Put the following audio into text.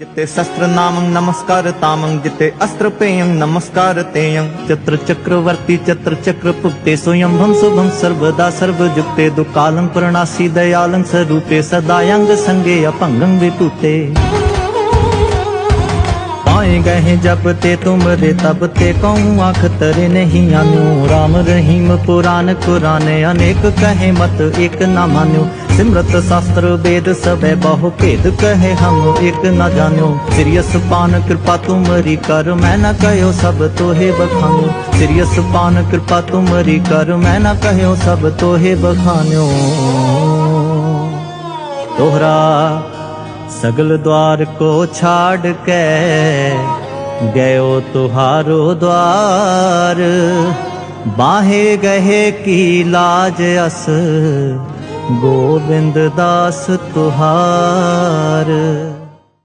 ਜਿਤੇ ਸ਼ਸਤਰ ਨਾਮੰ ਨਮਸਕਾਰ, ਤਾਮੰ ਜਿਤੇ ਅਸਤਰ ਪੇਯੰ ਨਮਸਕਾਰ, ਤੇਯੰ ਚਤਰ ਚਕਰਵਰਤੀ, ਚਤਰ ਚਕਰ ਭੁਗਤੇ ਸੋਯੰਭੰ ਸੁਭੰ ਸਰਵਦਾ ਸਰਵ ਜੁਗਤੇ, ਦੁਕਾਲੰ ਪ੍ਰਣਾਸੀ ਦਇਆਲੰ ਸਰੂਪੇ ਸਦਾਯੰਗ ਸੰਗੇ ਅਪੰਗੰ ਵਿਪੂਤੇ ਪਾਏ ਗਏ ਜਬ ਤੇ ਤੁਮਰੇ ਤਬ ਤੇ ਕਉ ਆਖ ਤਰੇ ਨਹੀਂ ਆਨੂ, ਰਾਮ ਰਹੀਮ ਪੁਰਾਨ ਕੁਰਾਨ ਅਨੇਕ ਕਹੇ ਮਤ ਇਕ ਨਾ ਮਾਨਿਓ। सिमरत शास्त्र वेद सब बहु भेद कहे हम एक न जान्यो सिरियस पान कृपा तुमरी कर मैं न कहो सब तोहे बखान्यो सिरियस पान कृपा तुमरी कर मैं न कहो सब तोहे बखान्यो दोहरा सगल द्वार को छाड़ के गयो तुहारो द्वार बाहे गहे की लाज अस ਗੋਬਿੰਦ ਦਾਸ ਤੁਹਾਰ